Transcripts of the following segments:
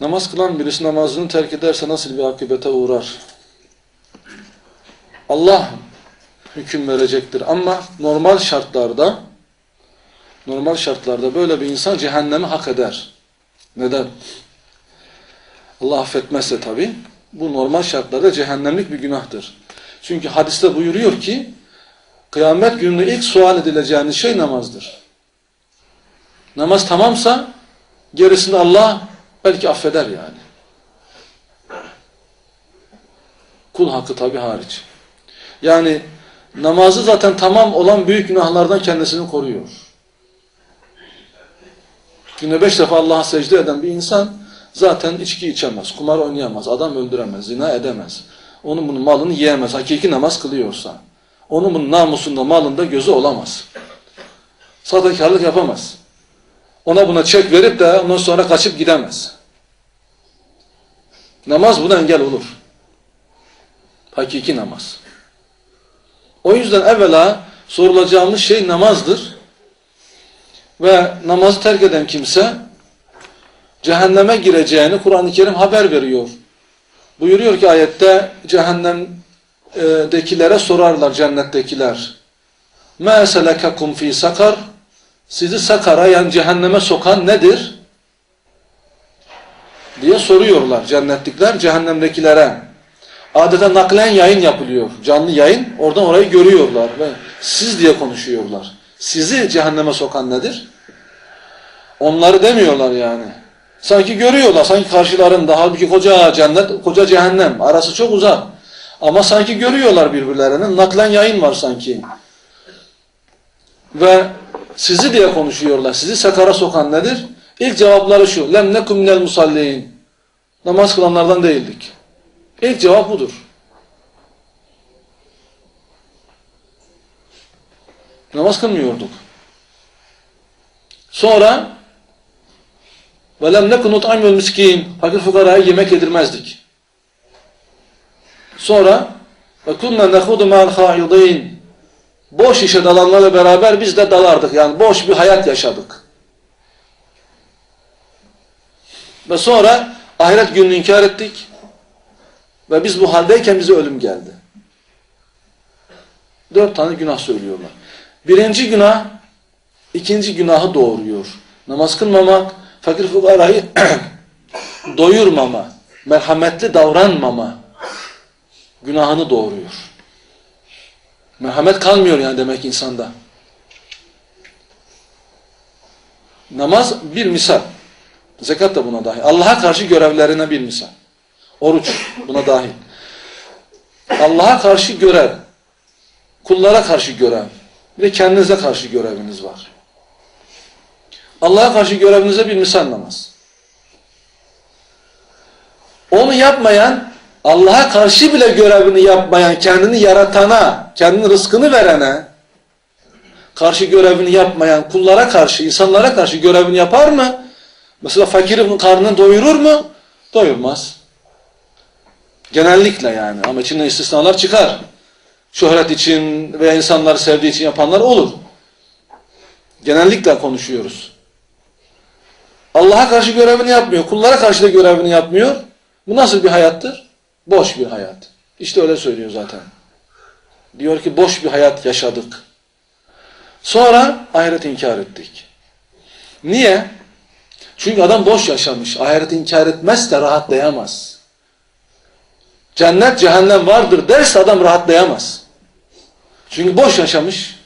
Namaz kılan birisi namazını terk ederse nasıl bir akıbete uğrar? Allah hüküm verecektir ama normal şartlarda normal şartlarda böyle bir insan cehennemi hak eder. Neden? Allah affetmezse tabi bu normal şartlarda cehennemlik bir günahtır. Çünkü hadiste buyuruyor ki kıyamet gününde ilk sual edileceğiniz şey namazdır. Namaz tamamsa gerisini Allah belki affeder yani. Kul hakkı tabi hariç. Yani namazı zaten tamam olan büyük günahlardan kendisini koruyor. Günde beş defa Allah'a secde eden bir insan zaten içki içemez, kumar oynayamaz, adam öldüremez, zina edemez. Onun bunun malını yiyemez, hakiki namaz kılıyorsa. Onun bunun namusunda, malında gözü olamaz. Sahtekarlık yapamaz. Ona buna çek verip de ondan sonra kaçıp gidemez. Namaz buna engel olur. Hakiki namaz. O yüzden evvela sorulacağımız şey namazdır. Ve namazı terk eden kimse cehenneme gireceğini Kur'an-ı Kerim haber veriyor. Buyuruyor ki ayette cehennemdekilere sorarlar cennettekiler. مَا سَلَكَكُمْ ف۪ي sakar Sizi sakara yani cehenneme sokan nedir? Diye soruyorlar cennetlikler cehennemdekilere. Adeta naklen yayın yapılıyor. Canlı yayın. Oradan orayı görüyorlar ve siz diye konuşuyorlar. Sizi cehenneme sokan nedir? Onları demiyorlar yani. Sanki görüyorlar. Sanki karşılarında. Halbuki koca cennet, koca cehennem. Arası çok uzak. Ama sanki görüyorlar birbirlerinin. Naklen yayın var sanki. Ve sizi diye konuşuyorlar. Sizi sakara sokan nedir? İlk cevapları şu. Lem nekum minel musalleyin. Namaz kılanlardan değildik. İlk cevap budur. Namaz kılmıyorduk. Sonra ve lem nekun nut'amül miskin. Fakir fukaraya yemek yedirmezdik. Sonra ve kunna nehudu ma'al haidin. Boş işe dalanlarla beraber biz de dalardık. Yani boş bir hayat yaşadık. Ve sonra ahiret gününü inkar ettik. Ve biz bu haldeyken bize ölüm geldi. Dört tane günah söylüyorlar. Birinci günah, ikinci günahı doğuruyor. Namaz kılmamak, fakir fukarayı doyurmama, merhametli davranmama günahını doğuruyor. Merhamet kalmıyor yani demek insanda. Namaz bir misal. Zekat da buna dahil. Allah'a karşı görevlerine bir misal. Oruç buna dahil. Allah'a karşı görev, kullara karşı görev ve kendinize karşı göreviniz var. Allah'a karşı görevinize bir misal namaz. Onu yapmayan, Allah'a karşı bile görevini yapmayan, kendini yaratana, kendini rızkını verene, karşı görevini yapmayan kullara karşı, insanlara karşı görevini yapar mı? Mesela fakirin karnını doyurur mu? Doyurmaz. Genellikle yani ama içinden istisnalar çıkar. Şöhret için veya insanları sevdiği için yapanlar olur. Genellikle konuşuyoruz. Allah'a karşı görevini yapmıyor. Kullara karşı da görevini yapmıyor. Bu nasıl bir hayattır? Boş bir hayat. İşte öyle söylüyor zaten. Diyor ki boş bir hayat yaşadık. Sonra ahiret inkar ettik. Niye? Çünkü adam boş yaşamış. Ahiret inkar etmezse rahatlayamaz. Cennet, cehennem vardır derse adam rahatlayamaz. Çünkü boş yaşamış.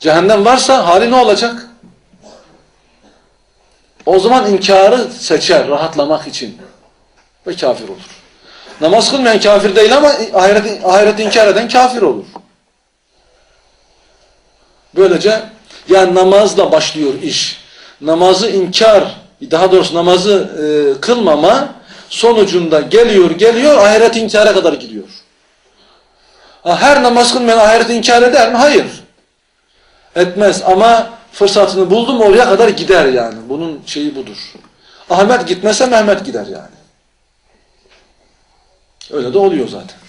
Cehennem varsa hali ne olacak? O zaman inkarı seçer rahatlamak için. Ve kafir olur. Namaz kılmayan kafir değil ama ahiret, ahiret inkar eden kafir olur. Böylece yani namazla başlıyor iş. Namazı inkar, daha doğrusu namazı e, kılmama sonucunda geliyor geliyor ahiret inkara kadar gidiyor. Ha, her namaz kılmayan ahiret inkar eder mi? Hayır. Etmez ama fırsatını buldum oraya kadar gider yani. Bunun şeyi budur. Ahmet gitmese Mehmet gider yani. Öyle de oluyor zaten.